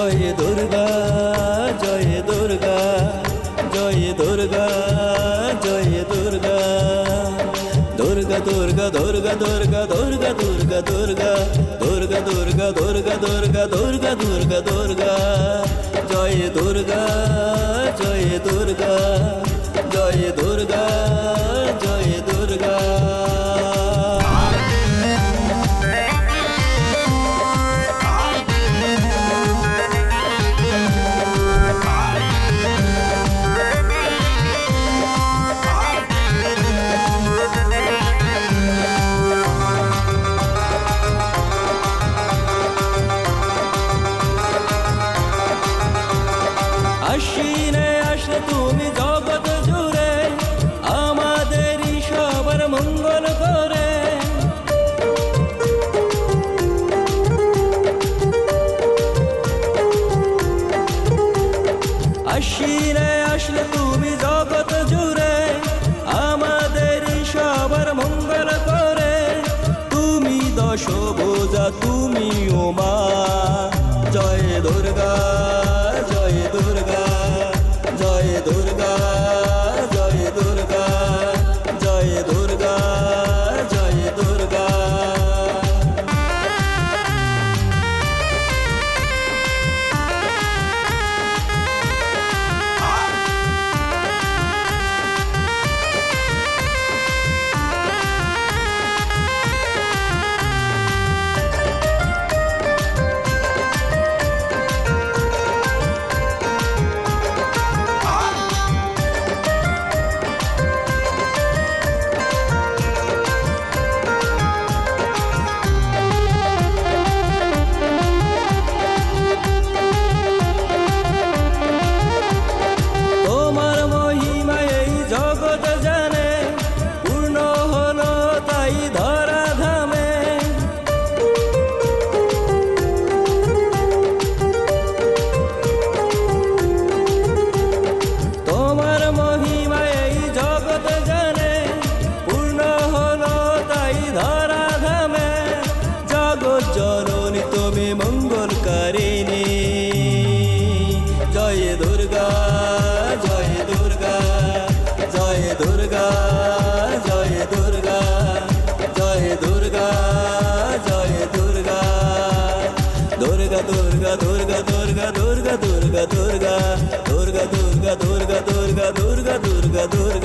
জয় দুর্গা জয় দুর্গা জয় দুর্গা জয় দুর্গা দুর্গা দুর্গা দুর্গা দুর্গা দুর্গা দুর্গা দুর্গা দুর্গা দুর্গা দুর্গা দুর্গা দুর্গা দুর্গা দুর্গা জয় দুর্গা জয় দুর্গা জয় দুর্গা আশ্বিনে আসলে তুমি জগৎ জুড়ে আমাদের সবার মঙ্গল করে। আশ্বিনে আসলে তুমি জগৎ জুড়ে আমাদের সবার মঙ্গল করে। তুমি দশ বোঝা তুমি ওমা জয় জয় দুর্গা। জননী তুমি জয় দুর্গা জয় দুর্গা জয় দুর্গা জয় দুর্গা জয় দুর্গা জয় দুর্গা দুর্গা দুর্গা দুর্গা দুর্গা দুর্গা দুর্গা দুর্গা দুর্গা দুর্গা দুর্গা দুর্গা দুর্গা দুর্গা দুর্গা